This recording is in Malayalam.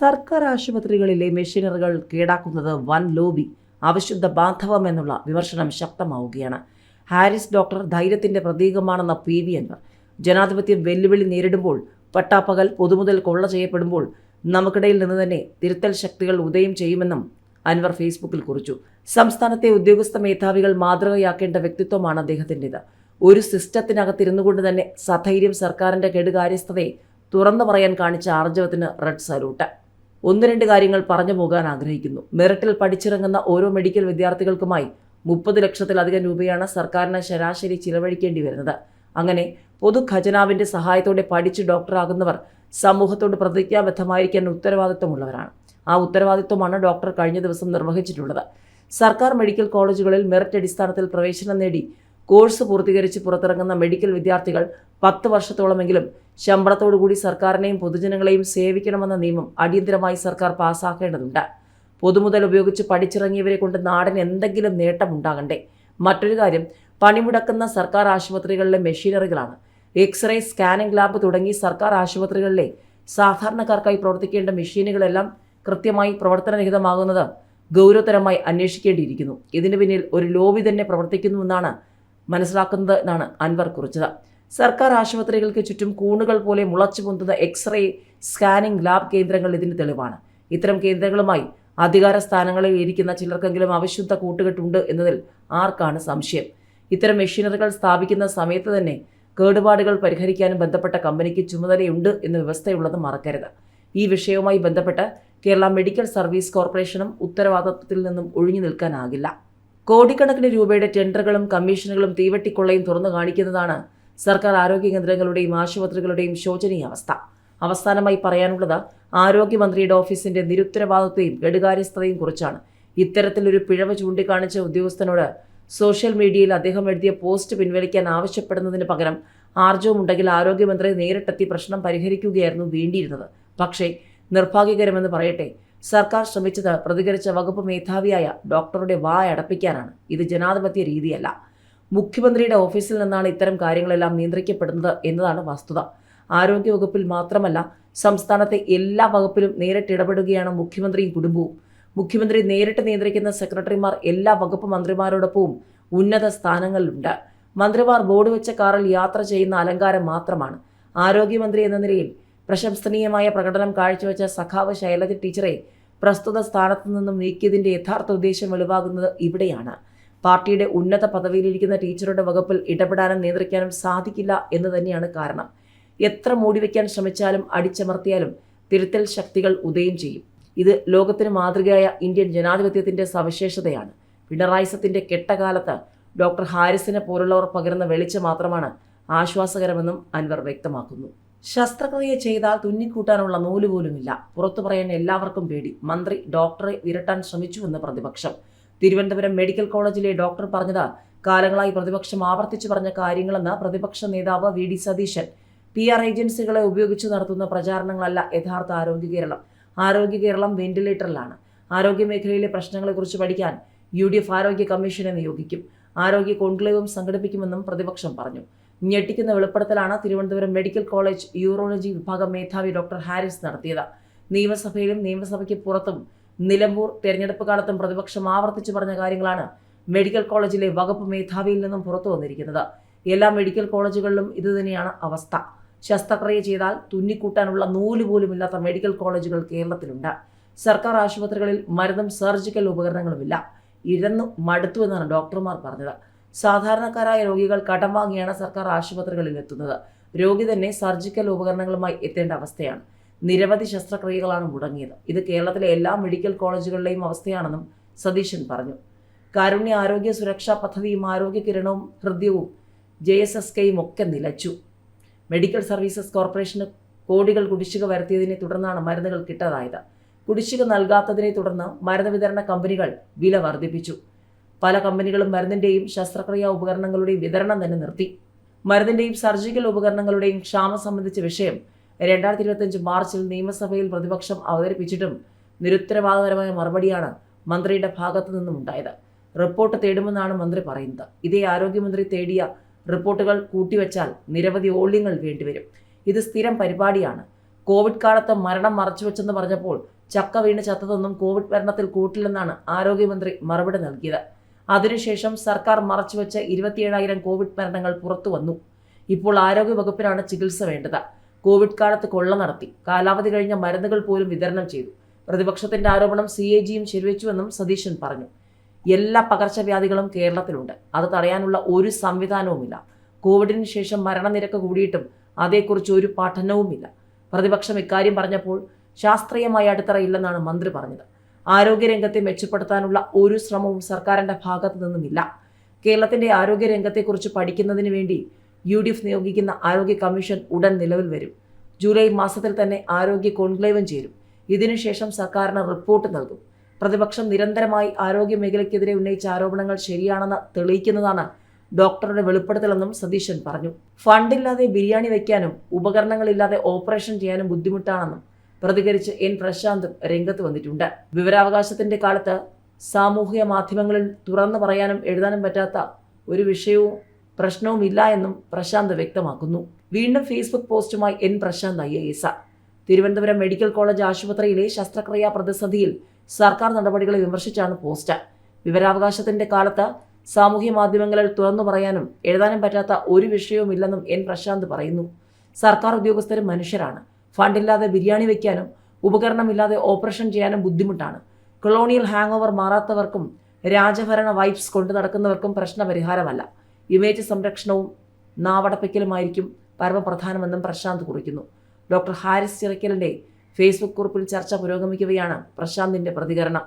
സർക്കാർ ആശുപത്രികളിലെ മെഷീനറികൾ കേടാക്കുന്നത് വൻ ലോബി അവിശുദ്ധ ബാന്ധവം എന്നുള്ള വിമർശനം ശക്തമാവുകയാണ്. ഹാരിസ് ഡോക്ടർ ധൈര്യത്തിന്റെ പ്രതീകമാണെന്ന പി വി അൻവർ. ജനാധിപത്യം വെല്ലുവിളി നേരിടുമ്പോൾ പട്ടാപ്പകൽ പൊതുമുതൽ കൊള്ള ചെയ്യപ്പെടുമ്പോൾ നമുക്കിടയിൽ നിന്ന് തന്നെ തിരുത്തൽ ശക്തികൾ ഉദയം ചെയ്യുമെന്നും അൻവർ ഫേസ്ബുക്കിൽ കുറിച്ചു. സംസ്ഥാനത്തെ ഉദ്യോഗസ്ഥ മേധാവികൾ മാതൃകയാക്കേണ്ട വ്യക്തിത്വമാണ് അദ്ദേഹത്തിന്റെത്. ഒരു സിസ്റ്റത്തിനകത്തിരുന്നു കൊണ്ട് തന്നെ സധൈര്യം സർക്കാരിന്റെ കെടുകാര്യസ്ഥതയെ തുറന്നു പറയാൻ കാണിച്ച ആർജവത്തിന് റെഡ് സല്യൂട്ട് ഒന്ന് രണ്ട് കാര്യങ്ങൾ പറഞ്ഞു പോകാൻ ആഗ്രഹിക്കുന്നു. മെറിറ്റിൽ പഠിച്ചിറങ്ങുന്ന ഓരോ മെഡിക്കൽ വിദ്യാർത്ഥികൾക്കുമായി മുപ്പത് ലക്ഷത്തിലധികം രൂപയാണ് സർക്കാരിന് ശരാശരി ചിലവഴിക്കേണ്ടി വരുന്നത്. അങ്ങനെ പൊതു ഖജനാവിന്റെ സഹായത്തോടെ പഠിച്ച് ഡോക്ടറാകുന്നവർ സമൂഹത്തോട് പ്രതിജ്ഞാബദ്ധമായിരിക്കാൻ ഉത്തരവാദിത്വമുള്ളവരാണ്. ആ ഉത്തരവാദിത്വമാണ് ഡോക്ടർ കഴിഞ്ഞ ദിവസം നിർവഹിച്ചിട്ടുള്ളത്. സർക്കാർ മെഡിക്കൽ കോളേജുകളിൽ മെറിറ്റ് അടിസ്ഥാനത്തിൽ പ്രവേശനം നേടി കോഴ്സ് പൂർത്തീകരിച്ച് പുറത്തിറങ്ങുന്ന മെഡിക്കൽ വിദ്യാർത്ഥികൾ പത്ത് വർഷത്തോളമെങ്കിലും ശമ്പളത്തോടുകൂടി സർക്കാരിനെയും പൊതുജനങ്ങളെയും സേവിക്കണമെന്ന നിയമം അടിയന്തരമായി സർക്കാർ പാസ്സാക്കേണ്ടതുണ്ട് പൊതുമുതൽ ഉപയോഗിച്ച് പഠിച്ചിറങ്ങിയവരെ കൊണ്ട് നാടിന് എന്തെങ്കിലും നേട്ടമുണ്ടാകണ്ടേ? മറ്റൊരു കാര്യം പണിമുടക്കുന്ന സർക്കാർ ആശുപത്രികളിലെ മെഷീനറികളാണ്. എക്സ്റേ സ്കാനിംഗ് ലാബ് തുടങ്ങി സർക്കാർ ആശുപത്രികളിലെ സാധാരണക്കാർക്കായി പ്രവർത്തിക്കേണ്ട മെഷീനുകളെല്ലാം കൃത്യമായി പ്രവർത്തനരഹിതമാകുന്നത് ഗൗരവതരമായി അന്വേഷിക്കേണ്ടിയിരിക്കുന്നു. ഇതിന് പിന്നിൽ ഒരു ലോബി തന്നെ പ്രവർത്തിക്കുന്നുവെന്നാണ് മനസ്സിലാക്കുന്നത് എന്നാണ് അൻവർ കുറിച്ചത്. സർക്കാർ ആശുപത്രികൾക്ക് ചുറ്റും കൂണുകൾ പോലെ മുളച്ചു പൊന്തുന്ന എക്സ്റേ സ്കാനിംഗ് ലാബ് കേന്ദ്രങ്ങൾ ഇതിന് തെളിവാണ്. ഇത്തരം കേന്ദ്രങ്ങളുമായി അധികാര സ്ഥാനങ്ങളിൽ ഇരിക്കുന്ന ചിലർക്കെങ്കിലും അവിശുദ്ധ കൂട്ടുകെട്ടുണ്ട് എന്നതിൽ ആർക്കാണ് സംശയം? ഇത്തരം മെഷീനറികൾ സ്ഥാപിക്കുന്ന സമയത്ത് തന്നെ കേടുപാടുകൾ പരിഹരിക്കാനും ബന്ധപ്പെട്ട കമ്പനിക്ക് ചുമതലയുണ്ട് എന്ന വ്യവസ്ഥയുള്ളത് മറക്കരുത്. ഈ വിഷയവുമായി ബന്ധപ്പെട്ട് കേരള മെഡിക്കൽ സർവീസ് കോർപ്പറേഷനും ഉത്തരവാദിത്വത്തിൽ നിന്നും ഒഴിഞ്ഞു നിൽക്കാനാകില്ല. കോടിക്കണക്കിന് രൂപയുടെ ടെൻഡറുകളും കമ്മീഷനുകളും തീവെട്ടിക്കൊള്ളയും തുറന്നു കാണിക്കുന്നതാണ് സർക്കാർ ആരോഗ്യ കേന്ദ്രങ്ങളുടെയും ആശുപത്രികളുടെയും ശോചനീയ അവസ്ഥ. അവസാനമായി പറയാനുള്ളത് ആരോഗ്യമന്ത്രിയുടെ ഓഫീസിന്റെ നിരുത്തരവാദിത്വയും ഗഡുകാര്യസ്ഥതയും കുറിച്ചാണ്. ഇത്തരത്തിലൊരു പിഴവ് ചൂണ്ടിക്കാണിച്ച ഉദ്യോഗസ്ഥനോട് സോഷ്യൽ മീഡിയയിൽ അദ്ദേഹം എഴുതിയ പോസ്റ്റ് പിൻവലിക്കാൻ ആവശ്യപ്പെടുന്നതിന് പകരം ആർജവമുണ്ടെങ്കിൽ ആരോഗ്യമന്ത്രി നേരിട്ടെത്തി പ്രശ്നം പരിഹരിക്കുകയായിരുന്നു വേണ്ടിയിരുന്നത്. പക്ഷേ നിർഭാഗ്യകരമെന്ന് പറയട്ടെ സർക്കാർ ശ്രമിച്ചത് പ്രതികരിച്ച വകുപ്പ് മേധാവിയായ ഡോക്ടറുടെ വായ അടപ്പിക്കാനാണ് ഇത് ജനാധിപത്യ രീതിയല്ല. മുഖ്യമന്ത്രിയുടെ ഓഫീസിൽ നിന്നാണ് ഇത്തരം കാര്യങ്ങളെല്ലാം നിയന്ത്രിക്കപ്പെടുന്നത് എന്നതാണ് വസ്തുത. ആരോഗ്യവകുപ്പിൽ മാത്രമല്ല സംസ്ഥാനത്തെ എല്ലാ വകുപ്പിലും നേരിട്ട് ഇടപെടുകയാണ് മുഖ്യമന്ത്രിയും കുടുംബവും. മുഖ്യമന്ത്രി നേരിട്ട് നിയന്ത്രിക്കുന്ന സെക്രട്ടറിമാർ എല്ലാ വകുപ്പ് മന്ത്രിമാരോടൊപ്പവും ഉന്നത സ്ഥാനങ്ങളിലുണ്ട്. മന്ത്രിമാർ ബോർഡ് വെച്ച കാറിൽ യാത്ര ചെയ്യുന്ന അലങ്കാരം മാത്രമാണ്. ആരോഗ്യമന്ത്രി എന്ന നിലയിൽ പ്രശംസനീയമായ പ്രകടനം കാഴ്ചവെച്ച സഖാവ് ശൈലജ ടീച്ചറെ പ്രസ്തുത സ്ഥാനത്തു നിന്നും നീക്കിയതിന്റെ യഥാർത്ഥ ഉദ്ദേശം വെളിവാകുന്നത് ഇവിടെയാണ്. പാർട്ടിയുടെ ഉന്നത പദവിയിലിരിക്കുന്ന ടീച്ചറുടെ വകുപ്പിൽ ഇടപെടാനും നിയന്ത്രിക്കാനും സാധിക്കില്ല എന്ന് തന്നെയാണ് കാരണം. എത്ര മൂടിവെക്കാൻ ശ്രമിച്ചാലും അടിച്ചമർത്തിയാലും തിരുത്തൽ ശക്തികൾ ഉദയം ചെയ്യും. ഇത് ലോകത്തിന് മാതൃകയായ ഇന്ത്യൻ ജനാധിപത്യത്തിന്റെ സവിശേഷതയാണ്. പിണറായിസത്തിന്റെ കെട്ടകാലത്ത് ഡോക്ടർ ഹാരിസിനെ പോലുള്ളവർ പകരുന്ന വെളിച്ചം മാത്രമാണ് ആശ്വാസകരമെന്നും അൻവർ വ്യക്തമാക്കുന്നു. ശസ്ത്രക്രിയ ചെയ്താൽ തുന്നിക്കൂട്ടാനുള്ള നൂൽ പോലുമില്ല. പുറത്തു പറയാൻ എല്ലാവർക്കും പേടി. മന്ത്രി ഡോക്ടറെ വിരട്ടാൻ ശ്രമിച്ചുവെന്ന് പ്രതിപക്ഷം. തിരുവനന്തപുരം മെഡിക്കൽ കോളേജിലെ ഡോക്ടർ പറഞ്ഞത് കാലങ്ങളായി പ്രതിപക്ഷം ആവർത്തിച്ചു പറഞ്ഞ കാര്യങ്ങളെന്ന് പ്രതിപക്ഷ നേതാവ് V D Satheesan. P R ഏജൻസികളെ ഉപയോഗിച്ച് നടത്തുന്ന പ്രചാരണങ്ങളല്ല യഥാർത്ഥ ആരോഗ്യ കേരളം. ആരോഗ്യ കേരളം വെന്റിലേറ്ററിലാണ്. ആരോഗ്യ മേഖലയിലെ പ്രശ്നങ്ങളെക്കുറിച്ച് പഠിക്കാൻ യു ഡി എഫ് ആരോഗ്യ കമ്മീഷനെ നിയോഗിക്കും. ആരോഗ്യ കോൺക്ലേവും സംഘടിപ്പിക്കുമെന്നും പ്രതിപക്ഷം പറഞ്ഞു. ഞെട്ടിക്കുന്ന വെളിപ്പെടുത്തലാണ് തിരുവനന്തപുരം മെഡിക്കൽ കോളേജ് യൂറോളജി വിഭാഗം മേധാവി ഡോക്ടർ ഹാരിസ് നടത്തിയത്. നിയമസഭയിലും നിയമസഭയ്ക്ക് പുറത്തും നിലമ്പൂർ തെരഞ്ഞെടുപ്പ് കാലത്തും പ്രതിപക്ഷം ആവർത്തിച്ചു പറഞ്ഞ കാര്യങ്ങളാണ് മെഡിക്കൽ കോളേജിലെ വകുപ്പ് മേധാവിയിൽ നിന്നും പുറത്തു വന്നിരിക്കുന്നത്. എല്ലാ മെഡിക്കൽ കോളേജുകളിലും ഇതുതന്നെയാണ് അവസ്ഥ. ശസ്ത്രക്രിയ ചെയ്താൽ തുന്നിക്കൂട്ടാനുള്ള നൂൽ പോലുമില്ലാത്ത മെഡിക്കൽ കോളേജുകൾ കേരളത്തിലുണ്ട്. സർക്കാർ ആശുപത്രികളിൽ മരുന്നും സർജിക്കൽ ഉപകരണങ്ങളുമില്ല. ഇരന്നു മടുത്തു എന്നാണ് ഡോക്ടർമാർ പറഞ്ഞത്. സാധാരണക്കാരായ രോഗികൾ കടം വാങ്ങിയാണ് സർക്കാർ ആശുപത്രികളിൽ എത്തുന്നത്. രോഗി തന്നെ സർജിക്കൽ ഉപകരണങ്ങളുമായി എത്തേണ്ട അവസ്ഥയാണ്. നിരവധി ശസ്ത്രക്രിയകളാണ് മുടങ്ങിയത്. ഇത് കേരളത്തിലെ എല്ലാ മെഡിക്കൽ കോളേജുകളിലെയും അവസ്ഥയാണെന്നും സതീശൻ പറഞ്ഞു. കാരുണ്യ ആരോഗ്യ സുരക്ഷാ പദ്ധതിയും ആരോഗ്യ കിരണവും ഹൃദ്യവും ജെ എസ് എസ് കെയും ഒക്കെ നിലച്ചു. മെഡിക്കൽ സർവീസസ് കോർപ്പറേഷന് കോടികൾ കുടിശ്ശിക വരുത്തിയതിനെ തുടർന്നാണ് മരുന്നുകൾ കിട്ടാതായത്. കുടിശ്ശിക നൽകാത്തതിനെ തുടർന്ന് മരുന്ന് വിതരണ കമ്പനികൾ വില വർദ്ധിപ്പിച്ചു. പല കമ്പനികളും മരുന്നിന്റെയും ശസ്ത്രക്രിയാ ഉപകരണങ്ങളുടെയും വിതരണം തന്നെ നിർത്തി. മരുന്നിന്റെയും സർജിക്കൽ ഉപകരണങ്ങളുടെയും ക്ഷാമം സംബന്ധിച്ച വിഷയം രണ്ടായിരത്തി ഇരുപത്തിയഞ്ച് മാർച്ചിൽ നിയമസഭയിൽ പ്രതിപക്ഷം അവതരിപ്പിച്ചിട്ടും നിരുത്തരവാദപരമായ മറുപടിയാണ് മന്ത്രിയുടെ ഭാഗത്തു നിന്നും ഉണ്ടായത് റിപ്പോർട്ട് തേടുമെന്നാണ് മന്ത്രി പറയുന്നത്. ഇതേ ആരോഗ്യമന്ത്രി തേടിയ റിപ്പോർട്ടുകൾ കൂട്ടിവെച്ചാൽ നിരവധി ഓള്യങ്ങൾ വേണ്ടിവരും. ഇത് സ്ഥിരം പരിപാടിയാണ്. കോവിഡ് കാലത്ത് മരണം മറച്ചുവെച്ചെന്ന് പറഞ്ഞപ്പോൾ ചക്ക വീണ് ചത്തതൊന്നും കോവിഡ് മരണത്തിൽ കൂട്ടില്ലെന്നാണ് ആരോഗ്യമന്ത്രി മറുപടി നൽകിയത്. അതിനുശേഷം സർക്കാർ മറച്ചുവെച്ച ഇരുപത്തിയേഴായിരം കോവിഡ് മരണങ്ങൾ പുറത്തു വന്നു ഇപ്പോൾ ആരോഗ്യ വകുപ്പിനാണ് ചികിത്സ വേണ്ടത്. കോവിഡ് കാലത്ത് കൊള്ള നടത്തി. കാലാവധി കഴിഞ്ഞ മരുന്നുകൾ പോലും വിതരണം ചെയ്തു. പ്രതിപക്ഷത്തിന്റെ ആരോപണം സി എ ജിയും ശരിവെച്ചുവെന്നും സതീശൻ പറഞ്ഞു. എല്ലാ പകർച്ചവ്യാധികളും കേരളത്തിലുണ്ട്. അത് തടയാനുള്ള ഒരു സംവിധാനവുമില്ല. കോവിഡിന് ശേഷം മരണനിരക്ക് കൂടിയിട്ടും അതേക്കുറിച്ച് ഒരു പഠനവുമില്ല. പ്രതിപക്ഷം ഇക്കാര്യം പറഞ്ഞപ്പോൾ ശാസ്ത്രീയമായ അടിത്തറയില്ലെന്നാണ് മന്ത്രി പറഞ്ഞത്. ആരോഗ്യരംഗത്തെ മെച്ചപ്പെടുത്താനുള്ള ഒരു ശ്രമവും സർക്കാരിന്റെ ഭാഗത്തു നിന്നുമില്ല കേരളത്തിന്റെ ആരോഗ്യരംഗത്തെക്കുറിച്ച് പഠിക്കുന്നതിന് വേണ്ടി യു ഡി എഫ് നിയോഗിക്കുന്ന ആരോഗ്യ കമ്മീഷൻ ഉടൻ നിലവിൽ വരും. ജൂലൈ മാസത്തിൽ തന്നെ ആരോഗ്യ കോൺക്ലേവും ചേരും. ഇതിനുശേഷം സർക്കാരിന് റിപ്പോർട്ട് നൽകും. പ്രതിപക്ഷം നിരന്തരമായി ആരോഗ്യ മേഖലയ്ക്കെതിരെ ഉന്നയിച്ച ആരോപണങ്ങൾ ശരിയാണെന്ന് തെളിയിക്കുന്നതാണ് ഡോക്ടറുടെ വെളിപ്പെടുത്തലെന്നും സതീശൻ പറഞ്ഞു. ഫണ്ടില്ലാതെ ബിരിയാണി വയ്ക്കാനും ഉപകരണങ്ങളില്ലാതെ ഓപ്പറേഷൻ ചെയ്യാനും ബുദ്ധിമുട്ടാണെന്നും പ്രതികരിച്ച് എൻ പ്രശാന്തും രംഗത്ത് വന്നിട്ടുണ്ട്. വിവരാവകാശത്തിന്റെ കാലത്ത് സാമൂഹിക മാധ്യമങ്ങളിൽ തുറന്നു പറയാനും എഴുതാനും പറ്റാത്ത ഒരു വിഷയവും പ്രശ്നവും ഇല്ല എന്നും പ്രശാന്ത് വ്യക്തമാക്കുന്നു. വീണ്ടും Facebook പോസ്റ്റുമായി N Prashanth I S. Thiruvananthapuram medical college ആശുപത്രിയിലെ ശസ്ത്രക്രിയാ പ്രതിസന്ധിയിൽ സർക്കാർ നടപടികളെ വിമർശിച്ചാണ് പോസ്റ്റ്. വിവരാവകാശത്തിന്റെ കാലത്ത് സാമൂഹ്യ മാധ്യമങ്ങളിൽ തുറന്നു പറയാനും എഴുതാനും പറ്റാത്ത ഒരു വിഷയവുമില്ലെന്നും എൻ പ്രശാന്ത് പറയുന്നു. സർക്കാർ ഉദ്യോഗസ്ഥരും മനുഷ്യരാണ്. ഫണ്ടില്ലാതെ ബിരിയാണി വയ്ക്കാനും ഉപകരണമില്ലാതെ ഓപ്പറേഷൻ ചെയ്യാനും ബുദ്ധിമുട്ടാണ്. കൊളോണിയൽ ഹാങ് ഓവർ മാറാത്തവർക്കും രാജഭരണ വൈബ്സ് കൊണ്ടു നടക്കുന്നവർക്കും പ്രശ്നപരിഹാരമല്ല. ഇമേജ് സംരക്ഷണവും നാവടപ്പിക്കലുമായിരിക്കും പരമപ്രധാനമെന്നും പ്രശാന്ത് കുറിക്കുന്നു. ഡോക്ടർ ഹാരിസ് ചിറക്കലിന്റെ ഫേസ്ബുക്ക് കുറിപ്പിൽ ചർച്ച പുരോഗമിക്കുകയാണ് പ്രശാന്തിന്റെ പ്രതികരണം.